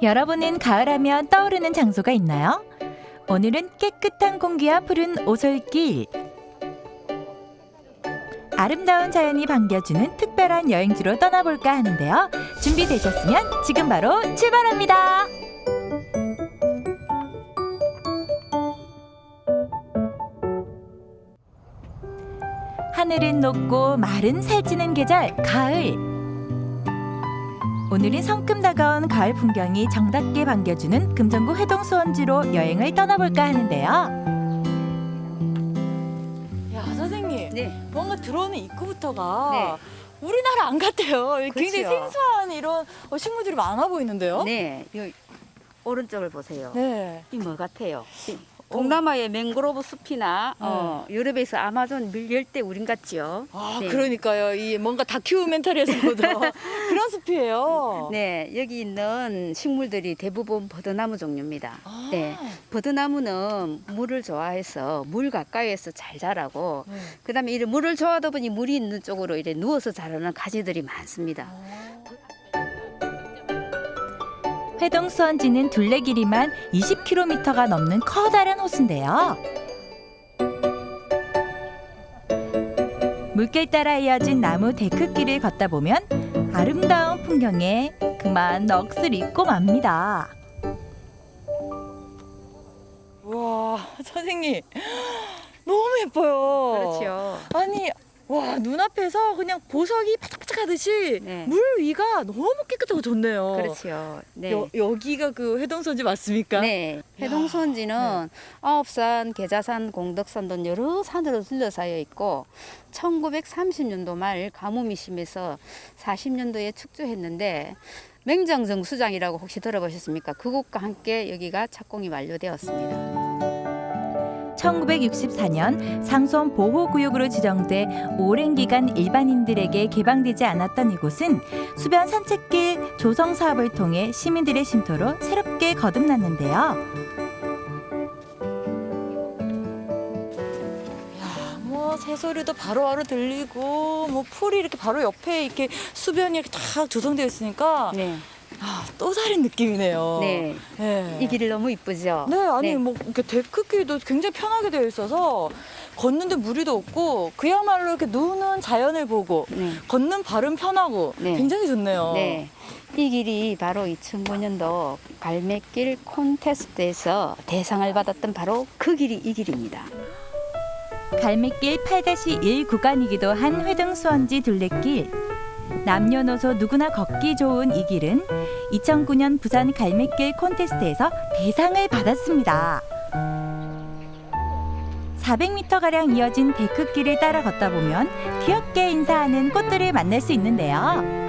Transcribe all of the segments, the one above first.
여러분은 가을하면 떠오르는 장소가 있나요? 오늘은 깨끗한 공기와 푸른 오솔길. 아름다운 자연이 반겨주는 특별한 여행지로 떠나볼까 하는데요. 준비되셨으면 지금 바로 출발합니다. 하늘은 높고 마른 살찌는 계절 가을. 오늘은 성큼 다가온 가을 풍경이 정답게 반겨주는 금정구 회동 수원지로 여행을 떠나볼까 하는데요. 야 선생님 네. 뭔가 들어오는 입구부터가 네. 우리나라 안 같아요. 굉장히 그렇죠. 생소한 이런 어, 식물들이 많아 보이는데요. 네. 요 오른쪽을 보세요. 네. 이 뭐 같아요? 이 동남아의 맹그로브 숲이나 어, 유럽에서 아마존 밀열대 우린 같지요. 아 네. 그러니까요. 이 뭔가 다큐멘터리에서 보던 그런 숲이에요. 네, 여기 있는 식물들이 대부분 버드나무 종류입니다. 아. 네, 버드나무는 물을 좋아해서 물 가까이에서 잘 자라고, 네. 그다음에 이런 물을 좋아하다 보니 물이 있는 쪽으로 이렇게 누워서 자라는 가지들이 많습니다. 회동 수원지는 둘레 길이만 20km가 넘는 커다란 호수인데요. 물길 따라 이어진 나무 데크길을 걷다 보면 아름다운 풍경에 그만 넋을 잊고 맙니다. 와 선생님 너무 예뻐요. 그렇죠. 아니 와 눈앞에서 그냥 보석이 바짝바짝하듯이 네. 물 위가 너무 깨끗하고 좋네요. 그렇죠. 네. 여, 여기가 그 회동선지 맞습니까? 네, 해동수원지는 아홉산, 계자산, 공덕산 등 여러 산으로 둘러싸여 있고 1930년도 말 가뭄이 심해서 40년도에 축조했는데 맹정정수장이라고 혹시 들어보셨습니까? 그곳과 함께 여기가 착공이 완료되었습니다. 1964년 상수원 보호구역으로 지정돼 오랜 기간 일반인들에게 개방되지 않았던 이곳은 수변 산책길 조성 사업을 통해 시민들의 심토로 새롭게 거듭났는데요. 야, 뭐 새소리도 바로바로 들리고 뭐 풀이 이렇게 바로 옆에 이렇게 수변이 이렇게 딱 조성되어 있으니까 네, 아, 또 다른 느낌이네요. 네, 네. 이 길이 너무 이쁘죠? 네, 아니 네. 뭐 이렇게 데크길도 굉장히 편하게 되어 있어서 걷는데 무리도 없고 그야말로 이렇게 노는 자연을 보고 네. 걷는 발은 편하고 네. 굉장히 좋네요. 네. 이 길이 바로 2009년도 갈매길 콘테스트에서 대상을 받았던 바로 그 길이 이 길입니다. 갈매길 8-1 구간이기도 한 회등수원지 둘레길. 남녀노소 누구나 걷기 좋은 이 길은 2009년 부산 갈매길 콘테스트에서 대상을 받았습니다. 400m가량 이어진 데크길을 따라 걷다 보면 귀엽게 인사하는 꽃들을 만날 수 있는데요.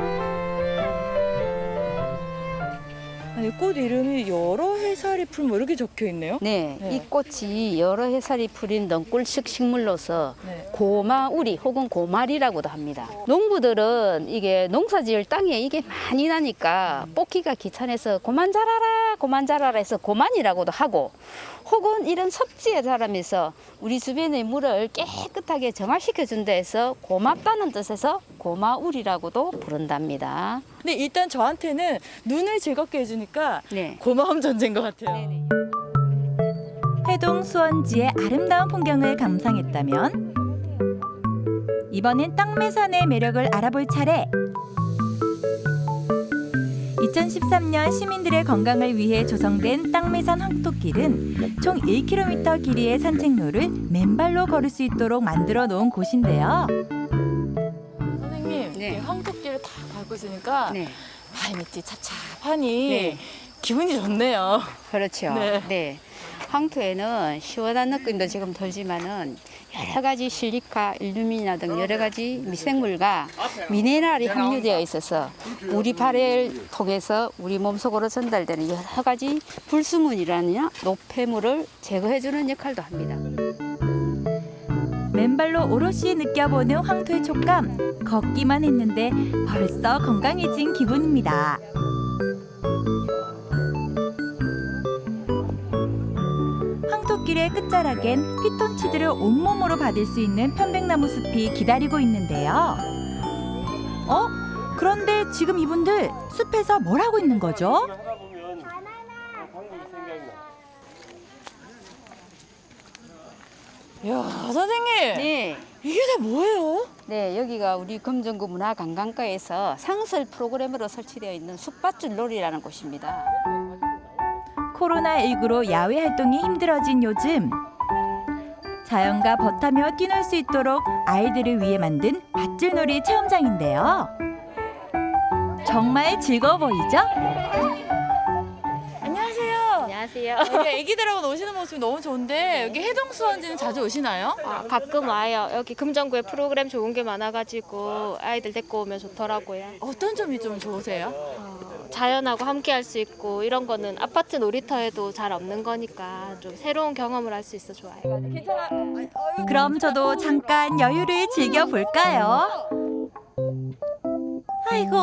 아니 꽃 이름이 여러 해살이 풀뭐 이렇게 적혀 있네요. 네, 네. 이 꽃이 여러 해살이 풀인 덩굴식 식물로서 네. 고마우리 혹은 고말이라고도 합니다. 농부들은 이게 농사 지을 땅에 이게 많이 나니까 뽑기가 귀찮아서 고만 자라라 고만 자라라 해서 고만이라고도 하고 혹은 이런 섭지에 자라면서 우리 주변의 물을 깨끗하게 정화시켜 준다 해서 고맙다는 뜻에서 고마우리라고도 부른답니다. 근데 일단 저한테는 눈을 즐겁게 해주니까 네. 고마움 전제인 것 같아요. 네네. 회동 수원지의 아름다운 풍경을 감상했다면 이번엔 땅매산의 매력을 알아볼 차례. 2013년 시민들의 건강을 위해 조성된 땅매산 황토길은 총 1km 길이의 산책로를 맨발로 걸을 수 있도록 만들어 놓은 곳인데요. 선생님, 네. 이 황토길을 다 밟고 있으니까 네. 발밑이 찹찹하니 네. 기분이 좋네요. 그렇죠. 네. 네. 황토에는 시원한 느낌도 지금 들지만은 여러 가지 실리카, 일루미나 등 여러 가지 미생물과 미네랄이 함유되어 있어서 우리 발을 통해서 우리 몸속으로 전달되는 여러 가지 불순물이라느냐 노폐물을 제거해주는 역할도 합니다. 맨발로 오롯이 느껴보는 황토의 촉감. 걷기만 했는데 벌써 건강해진 기분입니다. 꽃길의 끝자락엔 피톤치드를 온몸으로 받을 수 있는 편백나무 숲이 기다리고 있는데요. 어? 그런데 지금 이분들 숲에서 뭘 하고 있는 거죠? 야 선생님 네. 이게 다 뭐예요? 네, 여기가 우리 금정구 문화관광과에서 상설 프로그램으로 설치되어 있는 숲밭줄 놀이라는 곳입니다. 코로나19로 야외 활동이 힘들어진 요즘 자연과 벗하며 뛰놀 수 있도록 아이들을 위해 만든 밧줄놀이 체험장인데요. 정말 즐거워 보이죠? 안녕하세요. 안녕하세요. 여기 애기들하고 노시는 모습이 너무 좋은데 여기 해동 수원지는 자주 오시나요? 아, 가끔 와요. 여기 금정구에 프로그램 좋은 게 많아가지고 아이들 데리고 오면 좋더라고요. 어떤 점이 좀 좋으세요? 자연하고 함께 할 수 있고 이런 거는 아파트 놀이터에도 잘 없는 거니까 좀 새로운 경험을 할 수 있어 좋아요. 그럼 저도 잠깐 여유를 즐겨 볼까요? 아이고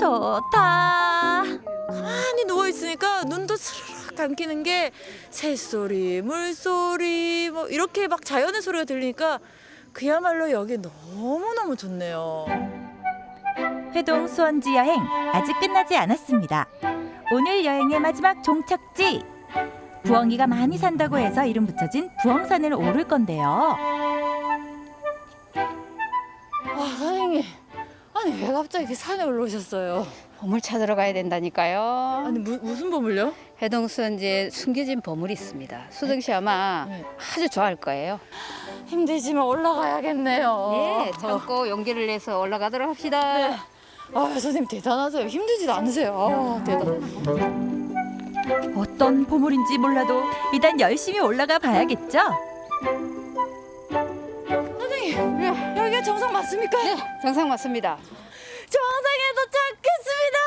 좋다. 가만히 누워 있으니까 눈도 스르륵 감기는 게 새소리, 물소리 뭐 이렇게 막 자연의 소리가 들리니까 그야말로 여기 너무 너무 좋네요. 회동 수원지 여행 아직 끝나지 않았습니다. 오늘 여행의 마지막 종착지 부엉이가 많이 산다고 해서 이름 붙여진 부엉산을 오를 건데요. 아 선생님, 아니 왜 갑자기 이렇게 산에 올라오셨어요? 보물 찾으러 가야 된다니까요. 아니 무, 무슨 보물요? 해동수원지에 숨겨진 보물이 있습니다. 수정 씨 아마 네. 아주 좋아할 거예요. 힘들지만 올라가야겠네요. 네, 참고 용기를 내서 올라가도록 합시다. 아 선생님 대단하세요. 힘들지도 않으세요. 아, 대단. 어떤 보물인지 몰라도 일단 열심히 올라가 봐야겠죠? 선생님 여기가 정상 맞습니까? 네, 정상 맞습니다. 정상에 도착했습니다.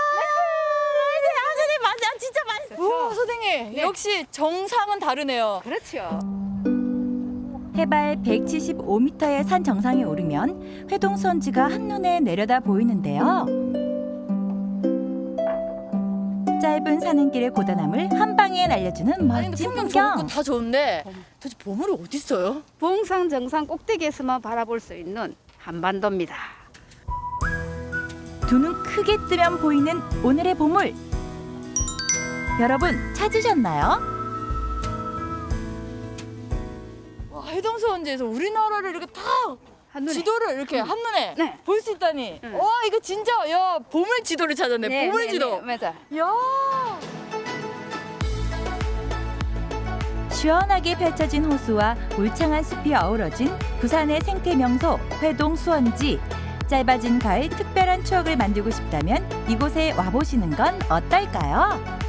아, 선생님 맞아 진짜 맞. 오 선생님 역시 정상은 다르네요. 그렇죠. 해발 175m의 산 정상에 오르면 회동 수원지가 한눈에 내려다 보이는데요. 짧은 산행길의 고단함을 한 방에 날려주는 아니 근데 멋진 풍경 좋은 풍경. 거다 좋은데 도대체 보물이 어디 있어요? 봉상 정상 꼭대기에서만 바라볼 수 있는 한반도입니다. 두 눈 크게 뜨면 보이는 오늘의 보물. 여러분 찾으셨나요? 해동수원지에서 우리나라를 이렇게 다 한눈에. 지도를 이렇게 한눈에 네. 볼 수 있다니. 응. 와 이거 진짜 야 보물 지도를 찾았네. 보물 지도. 네, 맞아. 야. 시원하게 펼쳐진 호수와 울창한 숲이 어우러진 부산의 생태 명소 회동 수원지. 짧아진 가을 특별한 추억을 만들고 싶다면 이곳에 와보시는 건 어떨까요?